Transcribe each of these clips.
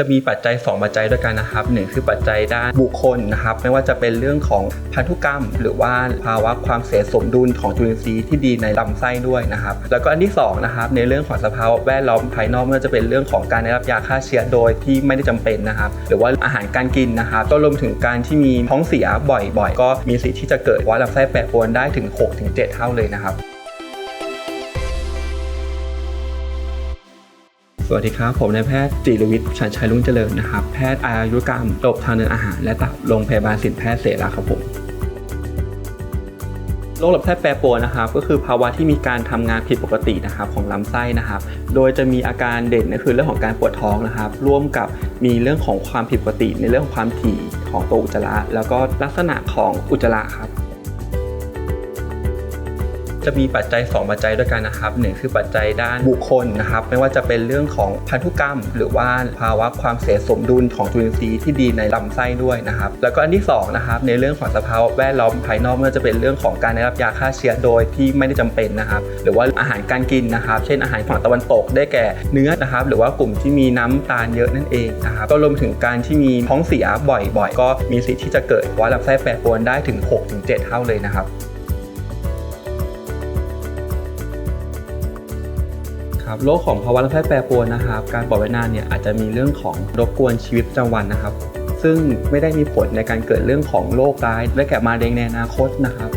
จะมีปัจจัย 2 ปัจจัยด้วยกันนะครับหนึ่งคือปัจจัยด้านบุคคลนะครับไม่ว่าจะเป็นเรื่องของพันธุกรรม หรือว่าภาวะความเสียสมดุลของจุลินทรีย์ที่ดีในลำไส้ด้วยนะครับแล้วก็อันที่2นะครับในเรื่องของสภาวะแวดล้อมภายนอกไม่ว่าจะเป็นเรื่องของการได้รับยาฆ่าเชื้อโดยที่ไม่ได้จำเป็นนะครับหรือว่าอาหารการกินนะครับก็รวมถึงการที่มีท้องเสียบ่อยๆ ก็มีสิทธิ์ที่จะเกิดภาลำไส้แปรปรวนได้ถึง 6-7 เท่าเลยนะครับ สวัสดีครับ ผมนายแพทย์จิรวิทย์ชันชัยรุ่งเจริญนะครับ แพทย์อายุรกรรมระบบทางเดินอาหาร และตับโรงพยาบาลสินแพทย์เสราครับผมโรคลำไส้แปรปรวนนะครับก็คือภาวะที่มีการทำงานผิดปกตินะครับของลำไส้นะครับ โดยจะมีอาการเด่นก็คือเรื่องของการปวดท้องนะครับ ร่วมกับมีเรื่องของความผิดปกติ ในเรื่องของความถี่ของตัวอุจจาระแล้วก็ลักษณะของอุจจาระครับ จะมีปัจจัย 2 ปัจจัยด้วยกันนะครับหนึ่งคือปัจจัยด้านบุคคลนะครับไม่ว่าจะเป็นเรื่องของพันธุกรรม หรือว่าภาวะความเสียสมดุลของจุลินทรีย์ที่ดีในลำไส้ด้วยนะครับแล้วก็อันที่2นะครับในเรื่องของสภาวะแวดล้อมภายนอกไม่ว่าจะเป็นเรื่องของการได้รับยาฆ่าเชื้อโดยที่ไม่ได้จำเป็นนะครับหรือว่าอาหารการกินนะครับ เช่นอาหารฝั่งตะวันตกได้แก่เนื้อนะครับหรือว่ากลุ่มที่มีน้ำตาลเยอะนั่นเองนะครับก็รวมถึงการที่มีท้องเสียบ่อยๆ ก็มีสิทธิ์ที่จะเกิดภาวะลำไส้แปรปรวนได้ถึง 6-7 เท่าเลยนะครับ ครับโรคของภาวะลำไส้แปรปรวนนะครับ การปล่อยไว้นานเนี่ยอาจจะมีเรื่องของรบกวนชีวิตประจำวันนะครับ ซึ่งไม่ได้มีผลในการเกิดเรื่องของโรคร้ายและแก่มาเร็งในอนาคตนะครับ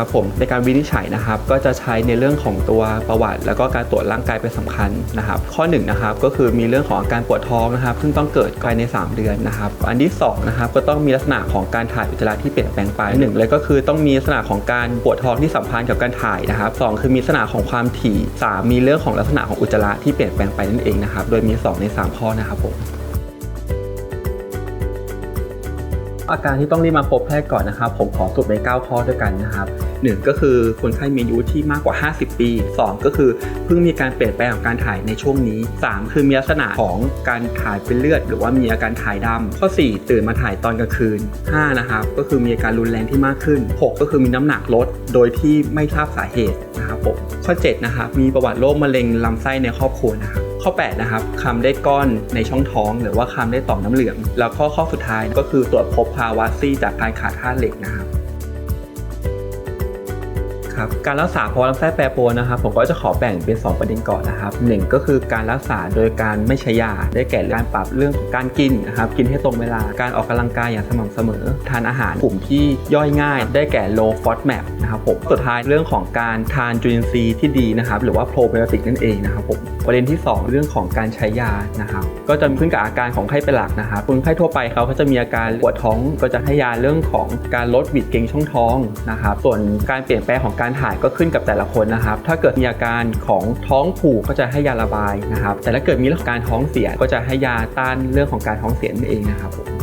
ครับผมในการวินิจฉัยนะครับก็จะใช้ในเรื่องของตัวประวัติ แล้วก็การตรวจร่างกายเป็นสำคัญนะครับ ข้อ1นงนะครับก็คือมีเรื่องของอาการปวดท้องนะครับ ซึ่งต้องเกิดภายใน 3 เดือนนะครับ อันที่2นะครับก็ต้องมีลักษณะของการถ่ายอุจจาระที่เปลี่ยนแปลงไปหนึ่งเลยก็คือต้องมีลักษณะของการปวดท้องที่สัมพันธ์กับการถ่ายนะครับสองคือมีลักษณะของความถี่สามมีเรื่องของลักษณะของอุจจาระที่เปลี่ยนแปลงไปนั่นเองนะครับโดยมี 2 ใน 3 ข้อนะครับผมอาการที่ต้องรีบมาพบแพทย์ก่อนนะครับ ผมขอสรุปใน 9 ข้อด้วยกันนะครับ 1 ก็คือคนไข้มีอายุที่มากกว่า 50 ปี 2 ก็คือเพิ่งมีการเปลี่ยนแปลงของการถ่ายในช่วงนี้ 3 คือมีลักษณะของการถ่ายเป็นเลือด หรือว่ามีอาการถ่ายดำข้อ 4 ตื่นมาถ่ายตอนกลางคืน 5 นะครับ ก็คือมีอาการรุนแรงที่มากขึ้น 6 ก็คือมีน้ำหนักลดโดยที่ไม่ทราบสาเหตุนะครับผมข้อ 7 นะครับ มีประวัติโรคมะเร็งลำไส้ในครอบครัวนะครับข้อ 8 นะครับคำได้ก้อนในช่องท้อง หรือว่าคำได้ต่อมน้ำเหลือง แล้วข้อข้อสุดท้ายก็คือตรวจพบภาวะซีดจากการขาดธาตุเหล็กนะครับ ครับการรักษาภาวะลำไส้แปรปรวนนะครับผมก็จะขอแบ่งเป็น 2 ประเด็นก่อนนะครับหนึ่งก็คือการรักษาโดยการไม่ใช้ยาได้แก่การปรับเรื่องของการกินนะครับกินให้ตรงเวลาการออกกำลังกายอย่างสม่ำเสมอ ทานอาหารกลุ่มที่ย่อยง่าย ได้แก่ low FODMAP นะครับผมสุดท้ายเรื่องของการทานจุลินทรีย์ที่ดีนะครับหรือว่า probiotic นั่นเองนะครับผมประเด็นที่ 2 เรื่องของการใช้ยานะครับก็จะขึ้นกับอาการของไข้เป็นหลักนะครับคนไข้ทั่วไปเขาก็จะมีอาการปวดท้องก็จะให้ยาเรื่องของการลดบิดเกรงช่องท้องนะครับส่วนการเปลี่ยนแปลงของการถ่ายก็ขึ้นกับแต่ละคนนะครับถ้าเกิดมีอาการของท้องผูกก็จะให้ยาระบายนะครับแต่ถ้าเกิดมีเรื่องของการท้องเสียก็จะให้ยาต้านเรื่องของการท้องเสียนั่นเองนะครับผม